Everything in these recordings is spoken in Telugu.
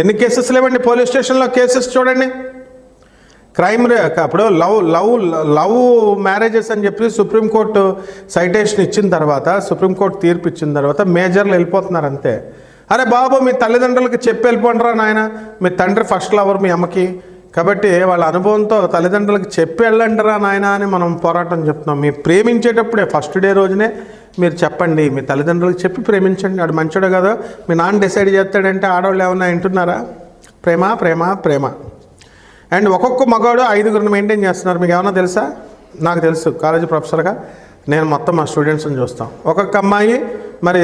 ఎన్ని కేసెస్ లేవండి పోలీస్ స్టేషన్లో? కేసెస్ చూడండి. క్రైమ్ అప్పుడు లవ్ లవ్ లవ్ మ్యారేజెస్ అని చెప్పి సుప్రీంకోర్టు సైటేషన్ ఇచ్చిన తర్వాత సుప్రీంకోర్టు తీర్పు ఇచ్చిన తర్వాత మేజర్లు వెళ్ళిపోతున్నారు అంతే అరే బాబు మీ తల్లిదండ్రులకి చెప్పి వెళ్ళిపోండిరా నాయన. మీ తండ్రి ఫస్ట్ లవర్ మీ అమ్మకి. కాబట్టి వాళ్ళ అనుభవంతో తల్లిదండ్రులకు చెప్పి వెళ్ళండిరా నాయన అని మనం పోరాటం చెప్తున్నాం. మీ ప్రేమించేటప్పుడే ఫస్ట్ డే రోజునే మీరు చెప్పండి మీ తల్లిదండ్రులకు చెప్పి ప్రేమించండి. వాడు మంచోడు కదా మీ నాన్న డిసైడ్ చేస్తాడంటే ఆడవాళ్ళు ఏమన్నా వింటున్నారా? ప్రేమ ప్రేమ ప్రేమ. అండ్ ఒక్కొక్క మగవాడు ఐదుగురిని మెయింటైన్ చేస్తున్నారు. మీకు ఏమన్నా తెలుసా? నాకు తెలుసు కాలేజీ ప్రొఫెసర్గా నేను మొత్తం మా స్టూడెంట్స్ని చూస్తాం. ఒక్కొక్క అమ్మాయి మరి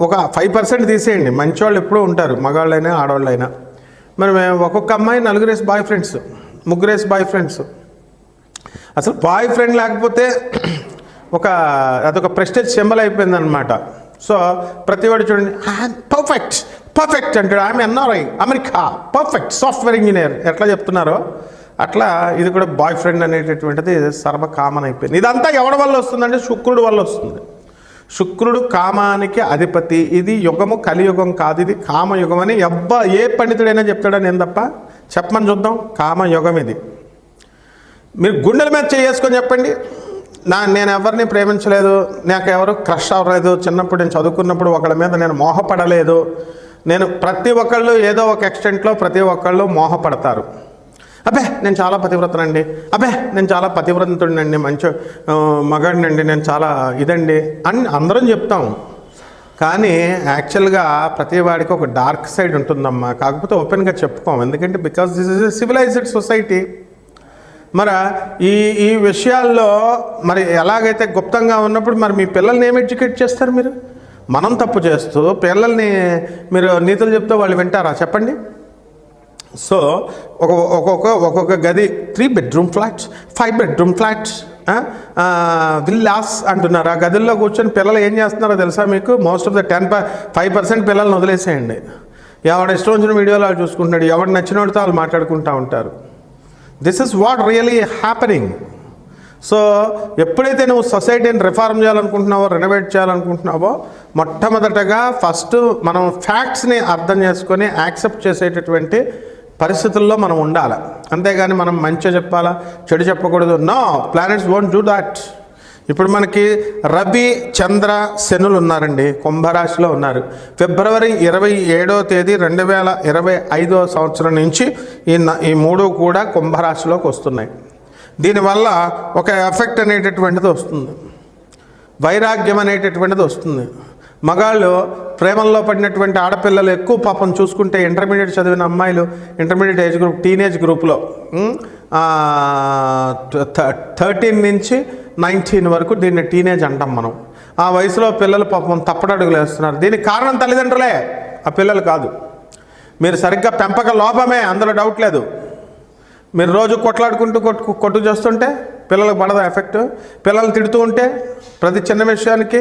ఒక ఫైవ్ పర్సెంట్ తీసేయండి. మంచివాళ్ళు ఎప్పుడూ ఉంటారు మగవాళ్ళైనా ఆడవాళ్ళైనా. మరి మేము ఒక్కొక్క అమ్మాయి నలుగురేసి బాయ్ ఫ్రెండ్స్ ముగ్గురేసి బాయ్ ఫ్రెండ్స్ అసలు బాయ్ ఫ్రెండ్ లేకపోతే ఒక అదొక ప్రెస్టేజ్ సింబల్ అయిపోయింది అనమాట సో ప్రతివాడు చూడండి పర్ఫెక్ట్ పర్ఫెక్ట్ అంటాడు. ఆమె NRI America perfect software engineer ఎట్లా చెప్తున్నారో అట్లా ఇది కూడా బాయ్ ఫ్రెండ్ అనేటటువంటిది సర్వ కామన్ అయిపోయింది. ఇదంతా ఎవడి వల్ల వస్తుందంటే శుక్రుడు వల్ల వస్తుంది. శుక్రుడు కామానికి అధిపతి. ఇది యుగము కలియుగం కాదు. ఇది కామయుగం అని ఎవ్వ ఏ పండితుడైనా చెప్తాడని ఏం తప్ప? చెప్పమని చూద్దాం. కామయుగం ఇది. మీరు గుండెల మీద చేసుకొని చెప్పండి. నా నేను ఎవరిని ప్రేమించలేదు నాకు ఎవరు క్రష్ అవ్వలేదు చిన్నప్పుడు నేను చదువుకున్నప్పుడు ఒకళ్ళ మీద నేను మోహపడలేదు. నేను ప్రతి ఒక్కళ్ళు ఏదో ఒక ఎక్స్టెంట్లో ప్రతి ఒక్కళ్ళు మోహపడతారు. అబ్బే నేను చాలా పతివ్రతనండి. అబ్బే నేను చాలా పతివ్రతుడినండి మంచి మగాడినండి నేను చాలా ఇదండి అని అందరం చెప్తాం. కానీ యాక్చువల్గా ప్రతి వాడికి ఒక డార్క్ సైడ్ ఉంటుందమ్మా. కాకపోతే ఓపెన్గా చెప్పుకోం. ఎందుకంటే because this is a civilized society మరి ఈ ఈ విషయాల్లో మరి ఎలాగైతే గుప్తంగా ఉన్నప్పుడు మరి మీ పిల్లల్ని ఏం ఎడ్యుకేట్ చేస్తారు మీరు? మనం తప్పు చేస్తూ పిల్లల్ని మీరు నీతులు చెప్తే వాళ్ళు వింటారా? చెప్పండి. సో ఒక ఒక్కొక్క ఒక్కొక్క గది three bedroom flats five bedroom flats villas అంటున్నారు. ఆ గదుల్లో కూర్చొని పిల్లలు ఏం చేస్తున్నారో తెలుసా మీకు? Most of the ten five percent పిల్లల్ని వదిలేసేయండి. ఎవడ ఇష్టం వచ్చిన వీడియోలో వాళ్ళు చూసుకుంటున్నాడు ఎవడు నచ్చిన వాడితో వాళ్ళు మాట్లాడుకుంటూ ఉంటారు. This is what really happening so ఎప్పుడైతే నువ్వు సొసైటీని రిఫార్మ్ చేయాలనుకుంటున్నావో రెనోవేట్ చేయాలనుకుంటున్నావో మొట్టమొదటగా ఫస్ట్ మనం ఫ్యాక్ట్స్ని అర్థం చేసుకొని యాక్సెప్ట్ చేసేటటువంటి పరిస్థితుల్లో మనం ఉండాలి. అంతేగాని మనం మంచిగా చెప్పాలా చెడు చెప్పకూడదు. No planets won't do that ఇప్పుడు మనకి రవి చంద్ర శనులు ఉన్నారండి. కుంభరాశిలో ఉన్నారు. ఫిబ్రవరి ఇరవై ఏడో తేదీ రెండు వేల ఇరవై ఐదో సంవత్సరం నుంచి ఈ ఈ మూడు కూడా కుంభరాశిలోకి వస్తున్నాయి. దీనివల్ల ఒక ఎఫెక్ట్ అనేటటువంటిది వస్తుంది. వైరాగ్యం అనేటటువంటిది వస్తుంది. మగాళ్ళు ప్రేమల్లో పడినటువంటి ఆడపిల్లలు ఎక్కువ పాపం చూసుకుంటే ఇంటర్మీడియట్ చదివిన అమ్మాయిలు ఇంటర్మీడియట్ ఏజ్ గ్రూప్ టీనేజ్ గ్రూప్లో థర్టీన్ నుంచి నైన్టీన్ వరకు దీన్ని టీనేజ్ అంటాం మనం. ఆ వయసులో పిల్లలు పాపం తప్పడడుగులు వేస్తున్నారు. దీనికి కారణం తల్లిదండ్రులే. ఆ పిల్లలు కాదు. మీరు సరిగ్గా పెంపక లోపమే అందులో డౌట్ లేదు. మీరు రోజు కొట్లాడుకుంటూ కొట్టు కొట్టు చేస్తుంటే పిల్లలకు పడదా ఎఫెక్ట్? పిల్లలు తిడుతూ ఉంటే ప్రతి చిన్న విషయానికి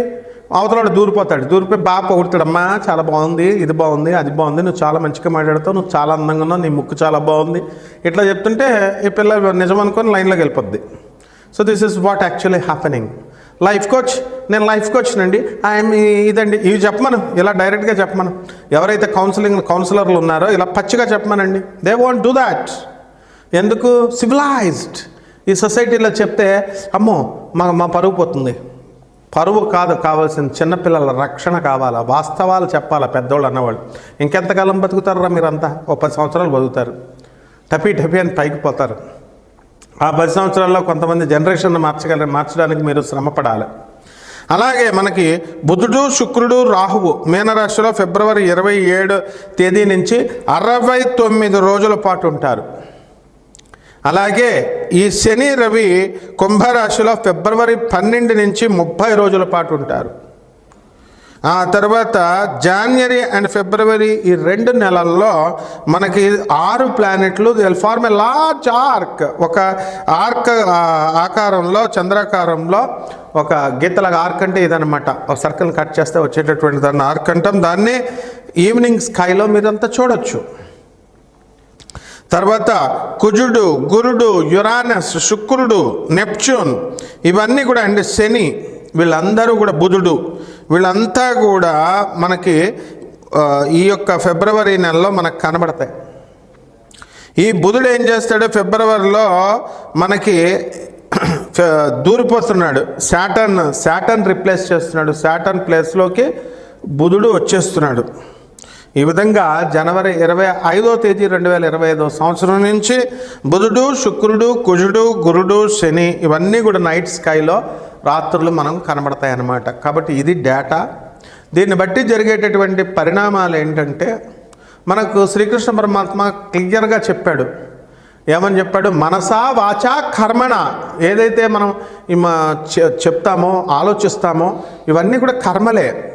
అవతలాడు దూరిపోతాడు. దూరిపోయి బాగా పొగుడుతాడమ్మా చాలా బాగుంది ఇది బాగుంది అది బాగుంది నువ్వు చాలా మంచిగా మాట్లాడతావు నువ్వు చాలా అందంగా ఉన్నావు నీ ముక్కు చాలా బాగుంది. ఇట్లా చెప్తుంటే ఈ పిల్ల నిజం అనుకొని లైన్లోకి వెళ్ళిపోద్ది. So this is what actually happening life coach నేను లైఫ్ కోచ్ నండి. ఐఎమ్ ఇదండి. ఇవి చెప్పమను. ఇలా డైరెక్ట్గా చెప్పమను. ఎవరైతే కౌన్సిలింగ్ కౌన్సిలర్లు ఉన్నారో ఇలా పచ్చిగా చెప్పమనండి. దే వాంట్ డూ దాట్ ఎందుకు? సివిలైజ్డ్ ఈ సొసైటీలో చెప్తే అమ్మో మా మా పరువు పోతుంది. పరువు కాదు కావాల్సిన చిన్నపిల్లల రక్షణ కావాలా? వాస్తవాలు చెప్పాలా పెద్దోళ్ళు అన్నవాళ్ళు? ఇంకెంతకాలం బతుకుతారా మీరంతా? ఓ పది సంవత్సరాలు బతుకుతారు. టపీ టపీ అని పైకి పోతారు. ఆ పది సంవత్సరాల్లో కొంతమంది జనరేషన్ మార్చగల మార్చడానికి మీరు శ్రమపడాలి. అలాగే మనకి బుధుడు శుక్రుడు రాహువు మీనరాశిలో ఫిబ్రవరి ఇరవై ఏడు తేదీ నుంచి అరవై తొమ్మిది రోజుల పాటు ఉంటారు. అలాగే ఈ శని రవి కుంభరాశిలో ఫిబ్రవరి పన్నెండు నుంచి ముప్పై రోజుల పాటు ఉంటారు. ఆ తర్వాత జాన్వరి అండ్ ఫిబ్రవరి ఈ రెండు నెలల్లో మనకి ఆరు ప్లానెట్లు they'll form a large arc ఒక ఆర్క్ ఆకారంలో చంద్రాకారంలో ఒక గీతలాగా ఆర్క్ అంటే ఇదనమాట ఒక సర్కిల్ కట్ చేస్తే వచ్చేటటువంటి దాన్ని ఆర్క్ అంటాం. దాన్ని ఈవినింగ్ స్కైలో మీరంతా చూడొచ్చు. తర్వాత కుజుడు గురుడు యురానస్ శుక్రుడు నెప్చ్యూన్ ఇవన్నీ కూడా అండి శని వీళ్ళందరూ కూడా బుధుడు. వీళ్ళంతా కూడా మనకి ఈ యొక్క ఫిబ్రవరి నెలలో మనకు కనబడతాయి. ఈ బుధుడు ఏం చేస్తాడు? ఫిబ్రవరిలో మనకి దూరిపోతున్నాడు. శాటర్న్ శాటర్న్ రిప్లేస్ చేస్తున్నాడు. శాటర్న్ ప్లేస్లోకి బుధుడు వచ్చేస్తున్నాడు. ఈ విధంగా జనవరి ఇరవై ఐదో తేదీ రెండు వేల ఇరవై ఐదో సంవత్సరం నుంచి బుధుడు శుక్రుడు కుజుడు గురుడు శని ఇవన్నీ కూడా నైట్ స్కైలో రాత్రులు మనం కనబడతాయి అన్నమాట కాబట్టి ఇది డేటా. దీన్ని బట్టి జరిగేటటువంటి పరిణామాలు ఏంటంటే మనకు శ్రీకృష్ణ పరమాత్మ క్లియర్గా చెప్పాడు. ఏమని చెప్పాడు? మనసా వాచా కర్మణ. ఏదైతే మనం మా చె- చెప్తామో ఆలోచిస్తామో ఇవన్నీ కూడా కర్మలే.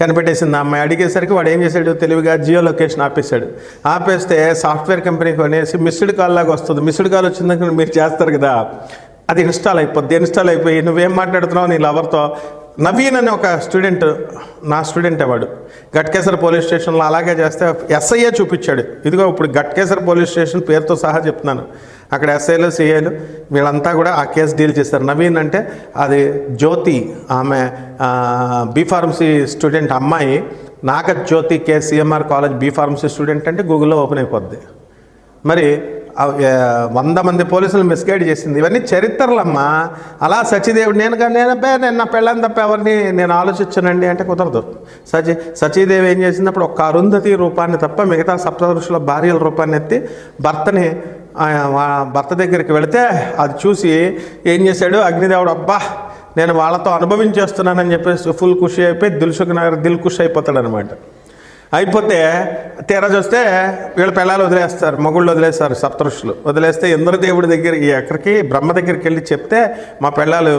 కనిపెట్టేసింది. అమ్మాయి అడిగేసరికి వాడు ఏం చేశాడు? తెలివిగా జియో లొకేషన్ ఆపేశాడు. ఆపేస్తే సాఫ్ట్వేర్ కంపెనీ కొనేసి మిస్డ్ కాల్ లాగా వస్తుంది. మిస్డ్ కాల్ వచ్చిందాక మీరు చేస్తారు కదా. అది ఇన్స్టాల్ అయిపోద్ది. ఇన్స్టాల్ అయిపోయి నువ్వేం మాట్లాడుతున్నావు నీ లవర్తో? నవీన్ అనే ఒక స్టూడెంట్ నా స్టూడెంట్ వాడు. గట్కేసర్ పోలీస్ స్టేషన్లో అలాగే చేస్తే ఎస్ఐఏ చూపించాడు. ఇదిగో ఇప్పుడు గట్కేసర్ పోలీస్ స్టేషన్ పేరుతో సహా చెప్తున్నాను. అక్కడ ఎస్ఐలు సిఐలు వీళ్ళంతా కూడా ఆ కేసు డీల్ చేస్తారు. నవీన్ అంటే అది జ్యోతి ఆమె బీ ఫార్మసీ స్టూడెంట్ అమ్మాయి Naga Jyothi K CMR college B pharmacy student అంటే గూగుల్లో ఓపెన్ అయిపోద్ది. మరి వంద మంది పోలీసులు మిస్గైడ్ చేసింది. ఇవన్నీ చరిత్రలమ్మా. అలా సచిదేవి నేను కా- నేను నా పెళ్ళని తప్ప ఎవరిని నేను ఆలోచించనండి అంటే కుదరదు. సచి సచిదేవి ఏం చేసినప్పుడు ఒక్క అరుంధతి రూపాన్ని తప్ప మిగతా సప్తఋషుల భార్యల రూపాన్ని ఎత్తి భర్తని భర్త దగ్గరికి వెళితే అది చూసి ఏం చేశాడు? అగ్నిదేవుడు అబ్బా నేను వాళ్ళతో అనుభవించేస్తున్నానని చెప్పేసి ఫుల్ ఖుషి అయిపోయి దిల్సుఖ్ నగర్ దిల్ ఖుషి అయిపోతాడు అనమాట అయిపోతే తీరా చూస్తే వీళ్ళ పిల్లలు వదిలేస్తారు మగుళ్ళు వదిలేస్తారు సప్తఋషులు. వదిలేస్తే ఇంద్రదేవుడి దగ్గరికి ఎక్కడికి? బ్రహ్మ దగ్గరికి వెళ్ళి చెప్తే మా పిల్లలు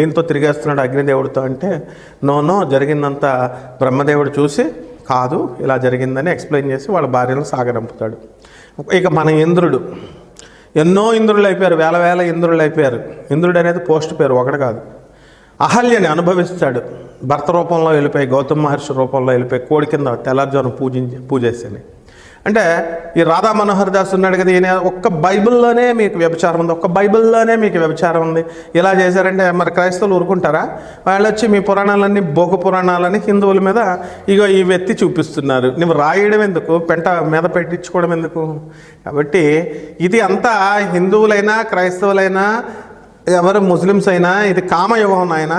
ఏంతో తిరిగేస్తున్నాడు అగ్నిదేవుడితో? అంటే నోనో జరిగిందంతా బ్రహ్మదేవుడు చూసి కాదు ఇలా జరిగిందని ఎక్స్ప్లెయిన్ చేసి వాళ్ళ భార్యను సాగరంపుతాడు. ఇక మన ఇంద్రుడు. ఎన్నో ఇంద్రులు అయిపోయారు వేల వేల ఇంద్రులు అయిపోయారు. ఇంద్రుడు అనేది పోస్ట్ పేరు ఒకటి కాదు. అహల్యని అనుభవిస్తాడు. భర్త రూపంలో వెళ్ళిపోయి గౌతమ మహర్షి రూపంలో వెళ్ళిపోయి కోడి కింద తెల్లారుజాను పూజించి పూజేసాని అంటే ఈ రాధా మనోహర్ దాస్ ఉన్నాడు కదా ఈయన ఒక్క బైబిల్లోనే మీకు వ్యభిచారం ఉంది ఒక్క బైబిల్లోనే మీకు వ్యభిచారం ఉంది. ఇలా చేశారంటే మరి క్రైస్తవులు ఊరుకుంటారా? వాళ్ళు వచ్చి మీ పురాణాలన్నీ భోగ పురాణాలని హిందువుల మీద ఇగో ఈ వ్యక్తి చూపిస్తున్నారు. నువ్వు రాయడం ఎందుకు? పెంట మీద పెట్టించుకోవడం ఎందుకు? కాబట్టి ఇది అంతా హిందువులైనా క్రైస్తవులైనా ఎవరు ముస్లిమ్స్ అయినా ఇది కామయుగం అయినా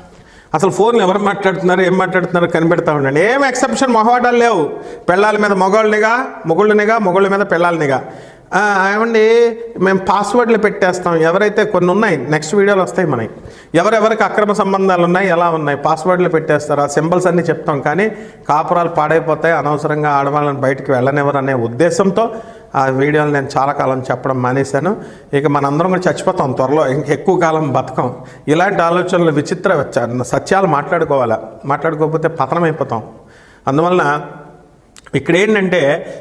అసలు ఫోన్లు ఎవరు మాట్లాడుతున్నారు ఏం మాట్లాడుతున్నారు కనిపెడతా ఉండండి. ఏం ఎక్సెప్షన్ మొహవాటాలు లేవు. పెళ్ళాల మీద మొగోళ్ళనిగా మొగుళ్ళనిగా మొగుళ్ళ మీద పెళ్ళాలనిగా ఏమండి మేము పాస్వర్డ్లు పెట్టేస్తాం. ఎవరైతే కొన్ని ఉన్నాయి నెక్స్ట్ వీడియోలు వస్తాయి మనకి ఎవరెవరికి అక్రమ సంబంధాలు ఉన్నాయి ఎలా ఉన్నాయి పాస్వర్డ్లు పెట్టేస్తారు ఆ సింబల్స్ అన్నీ చెప్తాం. కానీ కాపురాలు పాడైపోతాయి అనవసరంగా ఆడవాళ్ళని బయటికి వెళ్ళనివ్వరు అనే ఉద్దేశంతో ఆ వీడియోలు నేను చాలా కాలం చెప్పడం మానేశాను. ఇక మనందరం కూడా చచ్చిపోతాం త్వరలో. ఇంక ఎక్కువ కాలం బతకం. ఇలాంటి ఆలోచనలు విచిత్ర సత్యాలు మాట్లాడుకోవాలా? మాట్లాడుకోకపోతే పతనమైపోతాం. అందువలన ఇక్కడ ఏంటంటే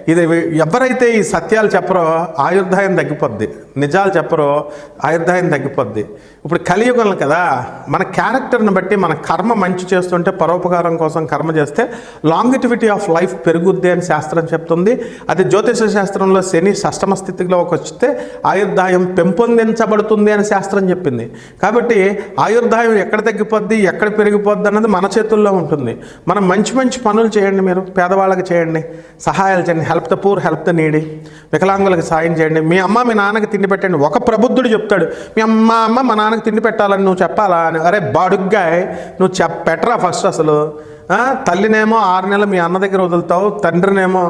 ఇది ఎవరైతే ఈ సత్యాలు చెప్పరో ఆయుర్దాయం తగ్గిపోద్ది. నిజాలు చెప్పరో ఆయుర్దాయం తగ్గిపోద్ది. ఇప్పుడు కలియుగం కదా మన క్యారెక్టర్ని బట్టి మన కర్మ మంచి చేస్తుంటే పరోపకారం కోసం కర్మ చేస్తే లాంగిటివిటీ ఆఫ్ లైఫ్ పెరుగుద్ది అని శాస్త్రం చెప్తుంది. అది జ్యోతిష శాస్త్రంలో శని షష్టమ స్థితిలోకి వస్తే ఆయుర్దాయం పెంపొందించబడుతుంది అని శాస్త్రం చెప్పింది. కాబట్టి ఆయుర్దాయం ఎక్కడ తగ్గిపోద్ది ఎక్కడ పెరిగిపోద్ది అన్నది మన చేతుల్లో ఉంటుంది. మనం మంచి మంచి పనులు చేయండి మీరు పేదవాళ్ళకి చేయండి సహాయాలు చేయండి help the poor help the needy వికలాంగులకు సాయం చేయండి. మీ అమ్మ మీ నాన్నకి తిండి పెట్టండి. ఒక ప్రబుద్ధుడు చెప్తాడు మీ అమ్మ అమ్మ మా నాన్నకి తిండి పెట్టాలని నువ్వు చెప్పాలా అని. అరే బాడుగ్గాయ్ నువ్వు చెప్ పెట్టరా ఫస్ట్ అసలు. తల్లినేమో ఆరు నెలలు మీ అన్న దగ్గర వదులుతావు తండ్రినేమో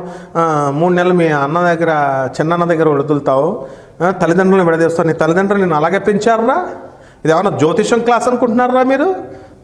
మూడు నెలలు మీ అన్న దగ్గర చిన్నన్న దగ్గర వదులుతావు. తల్లిదండ్రులను విడదీస్తావు. నీ తల్లిదండ్రులు నేను అలాగే పెంచారా ఇది ఏమన్నా జ్యోతిషం క్లాస్ అనుకుంటున్నారా మీరు?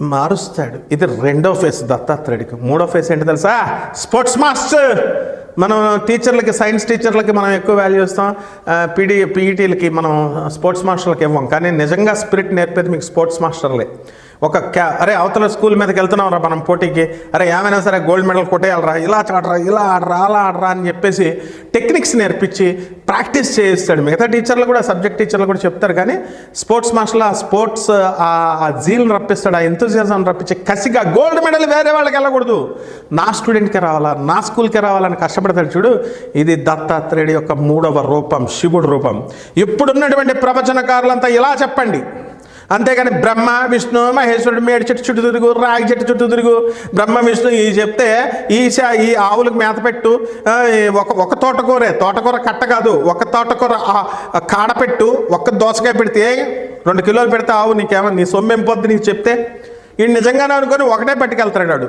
మారుస్తాడు. ఇది రెండో ఫేస్ దత్తాత్రేయుడికి. మూడో ఫేస్ ఏంటి తెలుసా? Sports master! మనం టీచర్లకి సైన్స్ టీచర్లకి మనం ఎక్కువ వాల్యూ ఇస్తాం. పీడీ పీఈటీలకి మనం స్పోర్ట్స్ మాస్టర్లకి ఇవ్వం. కానీ నిజంగా స్పిరిట్ నేర్పేది మీకు స్పోర్ట్స్ మాస్టర్లే. ఒక క్యా అరే అవతల స్కూల్ మీదకి వెళ్తున్నాం రా మనం పోటీకి. అరే ఏమైనా సరే గోల్డ్ మెడల్ కొట్టేయాలరా ఇలా చాడరా ఇలా ఆడరా అలా ఆడరా అని చెప్పేసి టెక్నిక్స్ నేర్పించి ప్రాక్టీస్ చేయిస్తాడు. మిగతా టీచర్లు కూడా సబ్జెక్ట్ టీచర్లు కూడా చెప్తారు. కానీ స్పోర్ట్స్ మాస్టర్లు ఆ స్పోర్ట్స్ ఆ జీల్ని రప్పిస్తాడు ఆ ఎంతూజియాజం రప్పించి కసిగా గోల్డ్ మెడల్ వేరే వాళ్ళకి వెళ్ళకూడదు. నా స్టూడెంట్కి రావాలా నా స్కూల్కి రావాలని కష్టపడతాడు చూడు. ఇది దత్తాత్రేయుడి యొక్క మూడవ రూపం శివుడు రూపం. ఇప్పుడున్నటువంటి ప్రవచనకారులంతా ఇలా చెప్పండి. అంతేగాని బ్రహ్మ విష్ణు మహేశ్వరుడు మేడి చెట్టు చుట్టూ తిరుగు రాగి చెట్టు చుట్టూ తిరుగు. బ్రహ్మ విష్ణు ఈ చెప్తే ఈ ఈ ఆవులకు మేత పెట్టు. ఒక ఒక తోటకూరే తోటకూర కట్ట కాదు ఒక తోటకూర కాడ పెట్టు ఒక్క దోసకాయ పెడితే రెండు కిలోలు పెడితే ఆవు నీకేమో నీ సొమ్మెం పొద్దు నీకు చెప్తే. ఈ నిజంగానే అనుకొని ఒకటే పట్టుకెళ్తాడు వాడు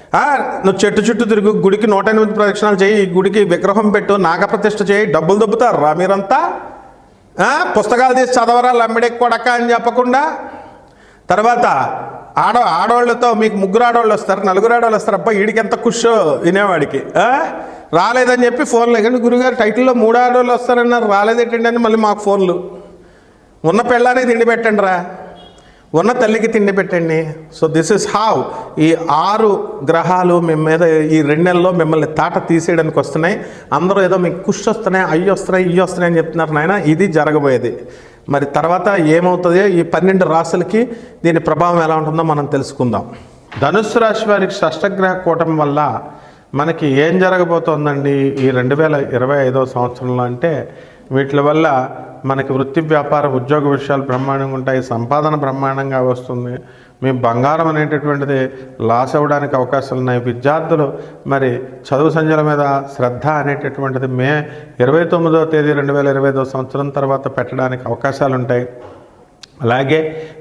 నువ్వు చెట్టు చుట్టూ తిరుగు గుడికి నూట ఎనిమిది ప్రదక్షిణాలు చేయి ఈ గుడికి విగ్రహం పెట్టు నాగప్రతిష్ఠ చేయి డబ్బులు దొబ్బుతారు రా మీరంతా. పుస్తకాలు తీసి చదవరా లమ్మిడే కొడక అని చెప్పకుండా. తర్వాత ఆడ ఆడవాళ్ళతో మీకు ముగ్గురు ఆడవాళ్ళు వస్తారు నలుగురు ఆడవాళ్ళు వస్తారు అబ్బా వీడికి ఎంత కుషో వినేవాడికి. రాలేదని చెప్పి ఫోన్లు కానీ గురుగారు టైటిల్లో మూడు ఆడవాళ్ళు వస్తారన్నారు రాలేదేంటండి అని మళ్ళీ మాకు ఫోన్లు. ఉన్న పెళ్ళానికి తిండి పెట్టండి రా ఉన్న తల్లికి తిండి పెట్టండి. సో దిస్ ఇస్ హౌ ఈ ఆరు గ్రహాలు మేము మీద ఈ రెండు నెలల్లో మిమ్మల్ని తాట తీసేయడానికి వస్తున్నాయి. అందరూ ఏదో మీకు కుష్ వస్తున్నాయి అయ్యి వస్తున్నాయి ఇవి వస్తున్నాయి అని చెప్తున్నారు నాయన. ఇది జరగబోయేది. మరి తర్వాత ఏమవుతుందో ఈ పన్నెండు రాసులకి దీని ప్రభావం ఎలా ఉంటుందో మనం తెలుసుకుందాం. ధనుస్సు రాశి వారికి షష్టగ్రహ కూటమి వల్ల మనకి ఏం జరగబోతోందండి? ఈ రెండు వేల ఇరవై ఐదో సంవత్సరంలో అంటే వీటి వల్ల మనకి వృత్తి వ్యాపార ఉద్యోగ విషయాలు బ్రహ్మాండంగా ఉంటాయి సంపాదన బ్రహ్మాండంగా వస్తుంది. మీ బంగారం అనేటటువంటిది లాస్ అవ్వడానికి అవకాశాలు ఉన్నాయి. విద్యార్థులు మరి చదువు సంజల మీద శ్రద్ధ అనేటటువంటిది మే ఇరవై తొమ్మిదో తేదీ రెండు వేల ఇరవై సంవత్సరం తర్వాత పెట్టడానికి అవకాశాలు ఉంటాయి. అలాగే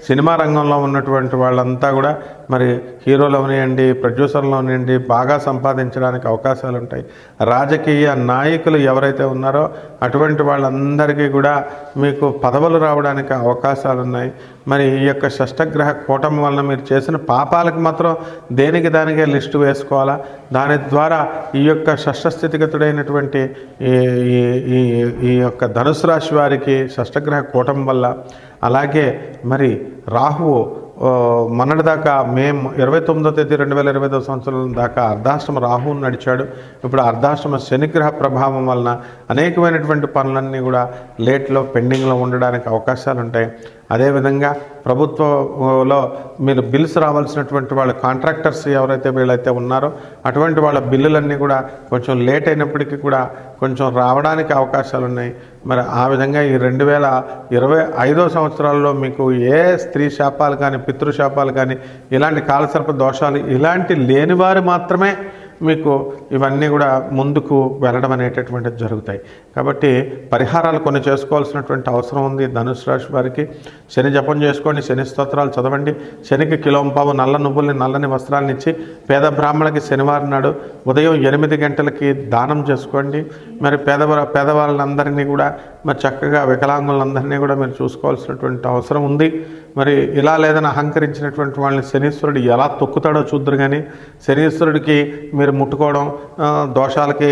సినిమా రంగంలో ఉన్నటువంటి వాళ్ళంతా కూడా మరి హీరోలు అవనివ్వండి ప్రొడ్యూసర్లు అవనివ్వండి బాగా సంపాదించడానికి అవకాశాలు ఉంటాయి రాజకీయ నాయకులు ఎవరైతే ఉన్నారో అటువంటి వాళ్ళందరికీ కూడా మీకు పదవులు రావడానికి అవకాశాలు ఉన్నాయి మరి ఈ యొక్క షష్టగ్రహ కూటమి వలన మీరు చేసిన పాపాలకు మాత్రం దేనికి దానికే లిస్టు వేసుకోవాలా? దాని ద్వారా ఈ యొక్క షష్టస్థితిగతుడైనటువంటి ఈ ఈ- ఈ ఈ యొక్క ధనుసు రాశి వారికి షష్టగ్రహ కూటమి వల్ల అలాగే మరి రాహువు ఆ, మొన్నటిదాకా మే ఇరవై తొమ్మిదో తేదీ రెండు వేల ఇరవై ఐదో సంవత్సరం దాకా అర్ధాష్టమ రాహువును నడిచాడు. ఇప్పుడు అర్ధాష్టమ శనిగ్రహ ప్రభావం వలన అనేకమైనటువంటి పనులన్నీ కూడా లేట్లో పెండింగ్లో ఉండడానికి అవకాశాలు ఉంటాయి అదేవిధంగా ప్రభుత్వంలో మీరు బిల్స్ రావాల్సినటువంటి వాళ్ళ కాంట్రాక్టర్స్ ఎవరైతే వీళ్ళైతే ఉన్నారో అటువంటి వాళ్ళ బిల్లులన్నీ కూడా కొంచెం లేట్ అయినప్పటికీ కూడా కొంచెం రావడానికి అవకాశాలు ఉన్నాయి. మరి ఆ విధంగా ఈ రెండు వేల ఇరవై ఐదో సంవత్సరాల్లో మీకు ఏ స్త్రీ శాపాలు కానీ పితృశాపాలు కానీ ఇలాంటి కాలసర్ప దోషాలు ఇలాంటి లేనివారు మాత్రమే మీకు ఇవన్నీ కూడా ముందుకు వెళ్ళడం అనేటటువంటిది జరుగుతాయి. కాబట్టి పరిహారాలు కొన్ని చేసుకోవాల్సినటువంటి అవసరం ఉంది. ధనుసు రాశి వారికి శని జపం చేసుకోండి శని స్తోత్రాలు చదవండి. శనికి కిలోంపావు నల్ల నువ్వుల్ని నల్లని వస్త్రాలను ఇచ్చి పేద బ్రాహ్మణులకి శనివారం నాడు ఉదయం ఎనిమిది గంటలకి దానం చేసుకోండి. మరి పేద పేదవాళ్ళందరినీ కూడా మరి చక్కగా వికలాంగులందరినీ కూడా మీరు చూసుకోవాల్సినటువంటి అవసరం ఉంది. మరి ఇలా లేదని అహంకరించినటువంటి వాళ్ళని శనీశ్వరుడు ఎలా తొక్కుతాడో చూద్దరు కానీ శనీశ్వరుడికి మీరు ముట్టుకోవడం దోషాలకి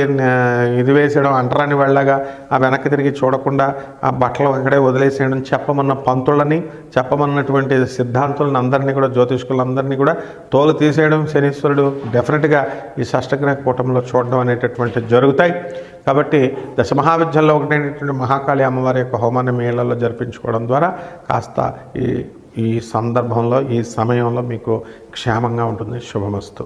ఇది వేసేయడం అంటరాని వెళ్ళగా ఆ వెనక్కి తిరిగి చూడకుండా ఆ బట్టలు అక్కడే వదిలేసేయడం చెప్పమన్న పంతులని చెప్పమన్నటువంటి సిద్ధాంతులను అందరినీ కూడా జ్యోతిష్కులందరినీ కూడా తోలు తీసేయడం శనీశ్వరుడు డెఫినెట్గా ఈ షష్టగ్రహ కూటంలో చూడడం అనేటటువంటి జరుగుతాయి. కాబట్టి దశ మహావిద్యల్లో ఒకటైనటువంటి మహాకాళి అమ్మవారి యొక్క హోమాన్ని మీ ఇళ్ళలో జరిపించుకోవడం ద్వారా కాస్త ఈ ఈ సందర్భంలో ఈ సమయంలో మీకు క్షేమంగా ఉంటుంది. శుభమస్తు.